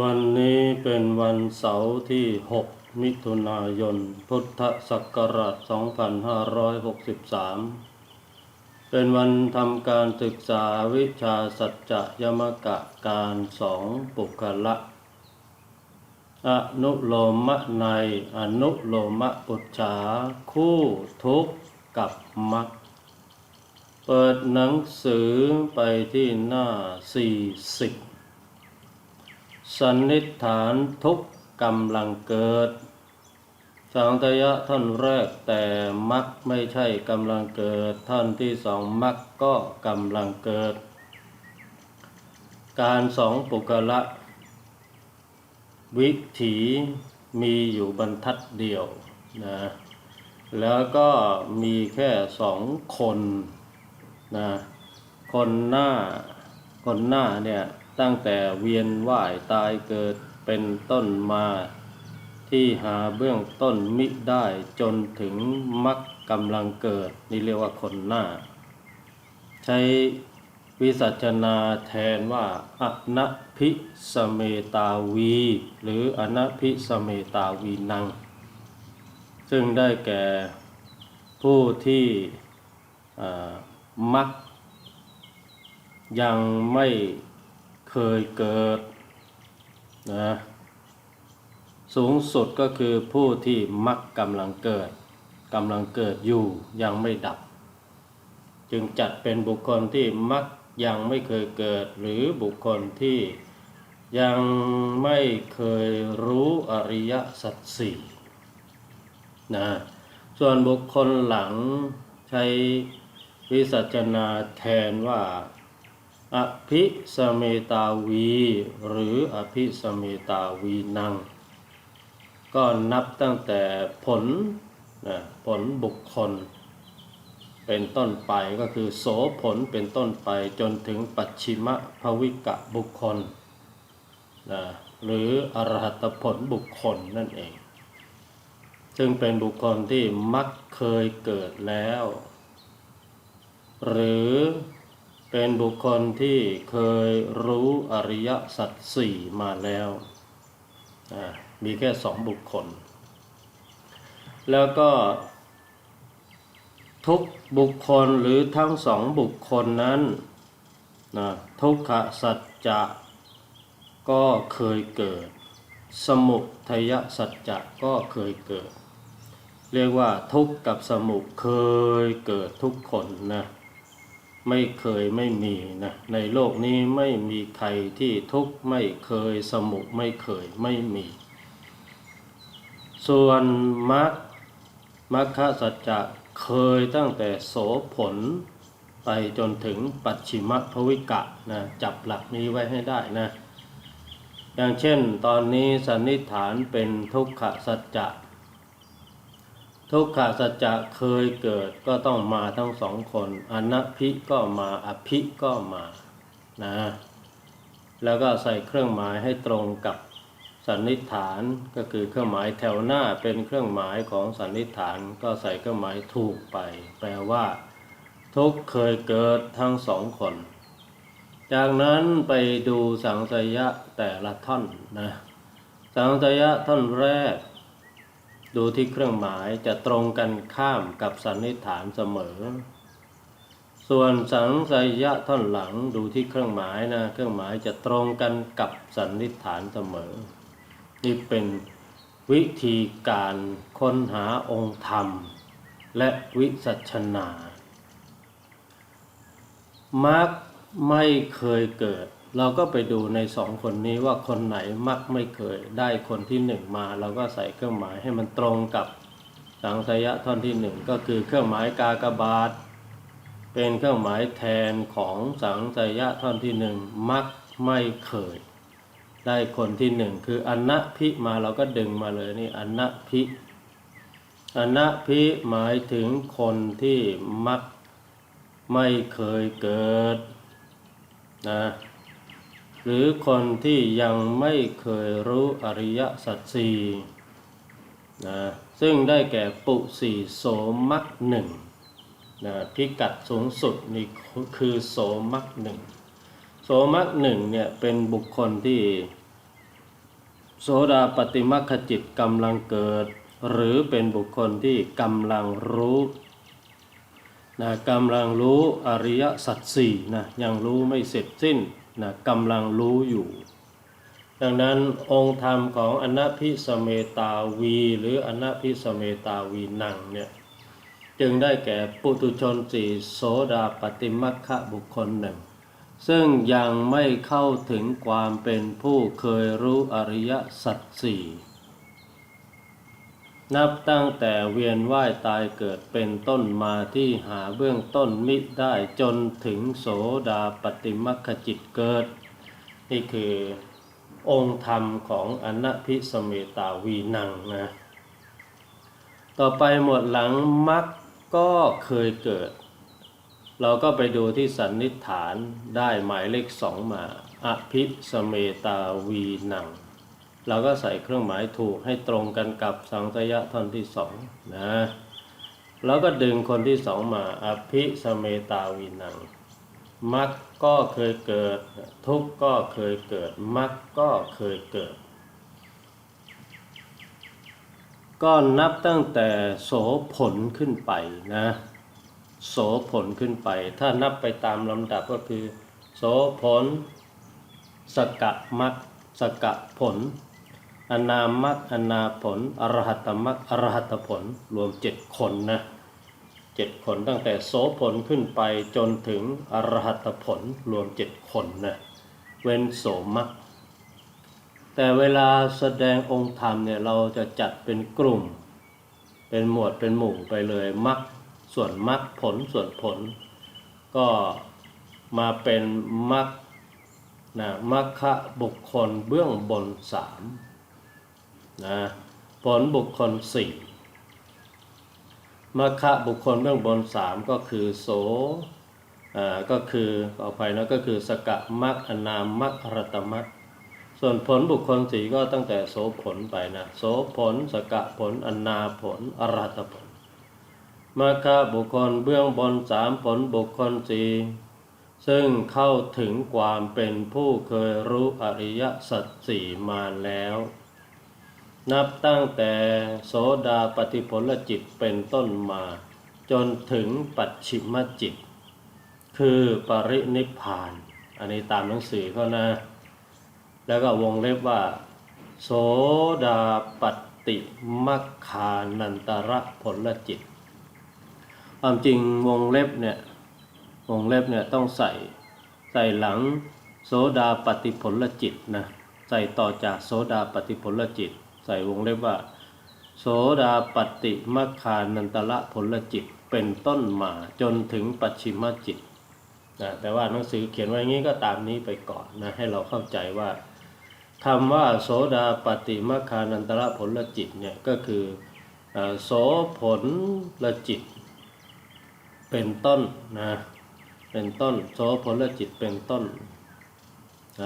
วันนี้เป็นวันเสาร์ที่ 6 มิถุนายน พุทธศักราช 2563 เป็นวันทำการศึกษาวิชาสัจจะยมกะการสองปุคละ อนุโลมะใน อนุโลมะปุจฉาคู่ทุกข์กับมักเปิดหนังสือไปที่หน้า 40 สันนิษฐานทุกกำลังเกิด สังตยะท่านแรกแต่มักไม่ใช่กำลังเกิด ท่านที่สองมักก็กำลังเกิด การสองปุกละ วิถีมีอยู่บรรทัดเดียวนะแล้วก็มีแค่สองคนนะคนหน้าคนหน้าเนี่ย ตั้งแต่เวียนว่ายตายเกิดเป็นต้นมา ที่หาเบื้องต้นมิได้จนถึงมักกำลังเกิด นี่เรียกว่าคนหน้า ใช้วิสัชนาแทนว่าอนัพิสเมตาวี หรืออนัพิสเมตาวีนัง ซึ่งได้แก่ผู้ที่มักยังไม่ เคยเกิดนะสูงสุดก็คือผู้ที่มักกำลังเกิดกำลังเกิดอยู่ยังไม่ดับ จึงจัดเป็นบุคคลที่มักยังไม่เคยเกิดหรือบุคคลที่ยังไม่เคยรู้อริยสัจสี่นะส่วนบุคคลหลังใช้วิสัชนาแทนว่า อภิสเมตาวี หรืออภิสเมตาวีนัง ก็นับตั้งแต่ผลนะผลบุคคล เป็นต้นไปก็คือโสผลเป็นต้นไปจนถึงปัจฉิมภวิกะบุคคลนะหรืออรหัตผลบุคคลนั่นเอง ซึ่งเป็นบุคคลที่มักเคยเกิดแล้ว หรือ เป็นบุคคลที่เคยรู้อริยสัจสี่มาแล้ว มีแค่สองบุคคล แล้วก็ทุกบุคคลหรือทั้งสองบุคคลนั้นนะทุกขสัจจะก็เคยเกิด สมุทัยสัจจะก็เคยเกิด เรียกว่าทุกข์กับสมุเคยเกิดทุกคนนะ ไม่เคยไม่มีนะในโลกนี้ไม่มีใครที่ทุกข์ไม่เคยสมุไม่เคยไม่มี ส่วนมรรคมรรคสัจจะเคยตั้งแต่โสผลไปจนถึงปัจฉิมภวิกะนะจับหลักนี้ไว้ให้ได้นะ อย่างเช่นตอนนี้สันนิษฐานเป็นทุกขสัจจะ ทุกขสัจจะเคยเกิดก็ต้องมาทั้งสองคนอนัพิก็มาอภิก็มานะแล้วก็ใส่เครื่องหมายให้ตรงกับสันนิษฐานก็คือเครื่องหมายแถวหน้าเป็นเครื่องหมายของสันนิษฐานก็ใส่เครื่องหมายถูกไป แปลว่า ทุกเคยเกิดทั้งสองคน จากนั้นไปดูสังสยะแต่ละท่อนนะสังสยะท่อนแรก ดูที่เครื่องหมายจะตรงกันข้ามกับสันนิษฐานเสมอ ส่วนสังสยะท่อนหลังดูที่เครื่องหมายนะ เครื่องหมายจะตรงกันกับสันนิษฐานเสมอ นี่เป็นวิธีการค้นหาองค์ธรรม และวิสัชนามักไม่เคยเกิด เราก็ไปดูในสองคนนี้ว่าคนไหนมักไม่เคย ได้คนที่หนึ่งมา เราก็ใส่เครื่องหมายให้มันตรงกับสังสยะท่อนที่หนึ่งก็คือเครื่องหมายกากบาท เป็นเครื่องหมายแทนของสังสยะท่อนที่หนึ่งมักไม่เคย ได้คนที่หนึ่งคืออนัพิมาเราก็ดึงมาเลยนี่อนัพิอนัพิหมายถึงคนที่มักไม่เคยเกิดนะ หรือคนที่ยังไม่เคยรู้อริยสัจสี่นะซึ่งได้แก่ปุสีโสมักหนึ่งนะพิกัดสูงสุดนี่คือโสมักหนึ่งโสมักหนึ่งเนี่ยเป็นบุคคลที่ โสดาปฏิมัคคจิตกำลังเกิด หรือเป็นบุคคลที่กำลังรู้นะกำลังรู้อริยสัจสี่นะยังรู้ไม่เสร็จสิ้น นะกำลังรู้อยู่ ดังนั้นองค์ธรรมของอนัพิสเมตาวี หรืออนัพิสเมตาวีนังเนี่ยจึงได้แก่ปุตุชนสี่โสดาปฏิมัคคะบุคคลหนึ่ง ซึ่งยังไม่เข้าถึงความเป็นผู้เคยรู้อริยสัจสี่ นับตั้งแต่เวียนว่ายตายเกิดเป็นต้นมาที่หาเบื้องต้นมิได้จนถึงโสดาปฏิมัคคจิตเกิด นี่คือองค์ธรรมของอนัพิสเมตาวีนังนะ ต่อไปหมวดหลังมักก็เคยเกิด เราก็ไปดูที่สันนิษฐานได้หมายเลขสองมา อภิสเมตาวีนัง เราก็ใส่เครื่องหมายถูกให้ตรงกันกับสังสยะท่อนที่สองนะแล้วก็ดึงคนที่สองมาอภิสเมตาวีนังมักก็เคยเกิด ทุกก็เคยเกิด มักก็เคยเกิด ก็นับตั้งแต่โสผลขึ้นไปนะ โสผลขึ้นไป ถ้านับไปตามลำดับก็คือ โสผล สกะมักสกะผล อนามักอนาผล อรหัตมักอรหัตผล รวมเจ็ดคนนะเจ็ดคนตั้งแต่โสผลขึ้นไปจนถึงอรหัตผลรวมเจ็ดคนนะเว้นโสมักแต่เวลาแสดงองค์ธรรมเนี่ยเราจะจัดเป็นกลุ่ม เป็นหมวดเป็นหมู่ไปเลยมักส่วนมักผลส่วนผล ก็มาเป็นมักนะมัคคะบุคคลเบื้องบนสาม นะผลบุคคลสี่มัคคะบุคคลเบื้องบนสามก็คือโสอ่าก็คือขออภัยนะก็คือสกะมัคอนามมัครตมัคส่วนผลบุคคลสีก็ตั้งแต่โสผลไปนะโสผล สกะผลอนนาผลอรหัตผลมาคาบุคคลเบื้องบนสามผลบุคคลสีซึ่งเข้าถึงความเป็นผู้เคยรู้อริยสัจสี่มาแล้ว นับตั้งแต่โสดาปฏิผลจิตเป็นต้นมา จนถึงปัจฉิมจิต คือปรินิพาน อันนี้ตามหนังสือเขานะ แล้วก็วงเล็บว่า โสดาปฏิมัคคานันตระผลจิต ความจริงวงเล็บเนี่ยวงเล็บเนี่ยต้องใส่ใส่หลังโสดาปฏิผลจิตนะใส่ต่อจากโสดาปฏิผลจิต ใส่วงเล็บว่า โสดาปฏิมัคคานันตระผลจิตเป็นต้นมาจนถึงปัจฉิมจิตนะแต่ว่าหนังสือเขียนไว้อย่างนี้ก็ตามนี้ไปก่อนนะให้เราเข้าใจว่าคำว่าโสดาปฏิมัคคานันตระผลจิตเนี่ยก็คืออโสผลละจิต เป็นต้นนะเป็นต้นโสผลลจิตเป็นต้น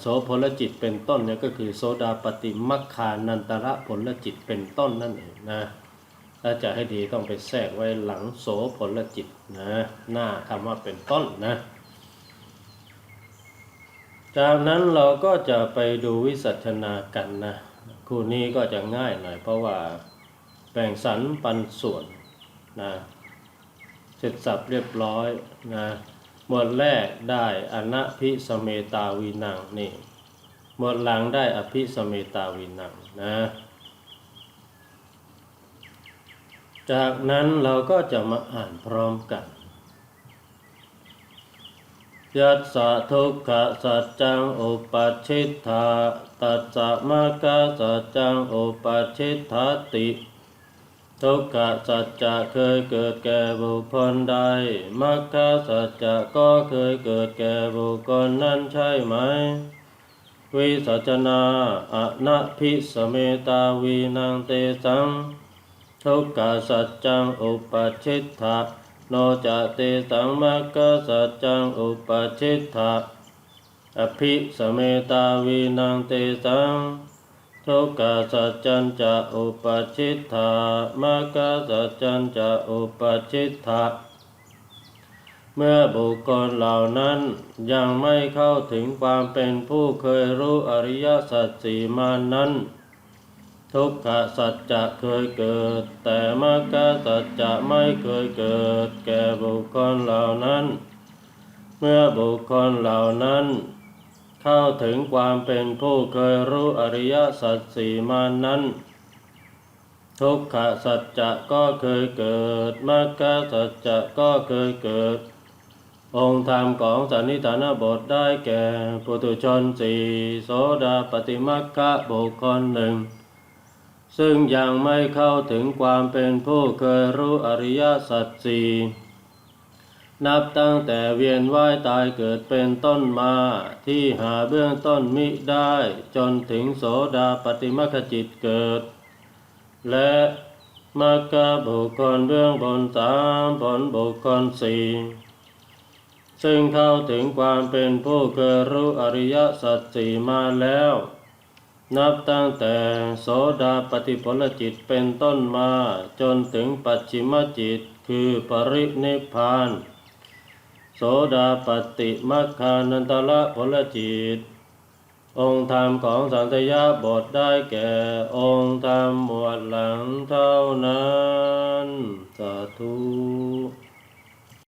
โสผลจิตเป็นต้นเนี่ยก็คือโสดาปฏิมัคคานันตระผลจิตเป็นต้นนั่นเองนะถ้าจะให้ดีต้องไปแทรกไว้หลังโสผลจิตนะหน้าคำว่าเป็นต้นนะ จากนั้นเราก็จะไปดูวิสัชนากันนะคู่นี้ก็จะง่ายหน่อยเพราะว่าแบ่งสรรปันส่วนนะเสร็จสับเรียบร้อยนะ วดแรกได้อนัพิสเมตาวีนังนี่หมวดหลังได้อภิสเมตาวีนังนะ จากนั้นเราก็จะมาอ่านพร้อมกันยัสสะทุกขสัจจังอุปัชชิตาตัสสะมะกะสัจจังอุปัชชิตาติ ทุกขสัจจะเคยเกิดแก่บุคคลใดมรรคสัจจะก็เคยเกิดแก่บุคคลนั้นใช่ไหม วิสัชนาอนัพิสเมตาวีนังเตสัง ทุกขสัจจังอุปัชชิตถะโนจะเตสังมัคคสัจจังอุปัชชิตถะอภิสเมตาวีนังเตสัง ทุกขสัจจันจะอุปชิตถะมัคคสัจจันจะอุปชิตถะเมื่อบุคคลเหล่านั้นยังไม่เข้าถึงความเป็นผู้เคยรู้อริยสัจสี่มานั้น ทุกขสัจจะเคยเกิด แต่มรรคสัจจะไม่เคยเกิด แก่บุคคลเหล่านั้น เมื่อบุคคลเหล่านั้น เข้าถึงความเป็นผู้เคยรู้อริยสัจสี่มานั้น ทุกขสัจจะก็เคยเกิดมรรคสัจจะก็เคยเกิด องค์ธรรมของสันนิฐานบทได้แก่ปุถุชนสี่โสดาปฏิมัคคะบุคคลหนึ่งซึ่งยังไม่เข้าถึงความเป็นผู้เคยรู้อริยสัจสี่ นับตั้งแต่เวียนว่ายตายเกิดเป็นต้นมา ที่หาเบื้องต้นมิได้ จนถึงโสดาปฏิมัคคจิตเกิด และมรรคบุคคลเบื้องบนสามผลบุคคลสี่ซึ่งเข้าถึงความเป็นผู้เคยรู้อริยสัจสี่มาแล้ว นับตั้งแต่โสดาปฏิผลจิตเป็นต้นมา จนถึงปัจฉิมจิตคือปรินิพพาน โสดาปฏิมัคคานันตละผลจิต องค์ธรรมของสันตยาบทได้แก่ องค์ธรรมหมวดหลังเท่านั้น สาธุ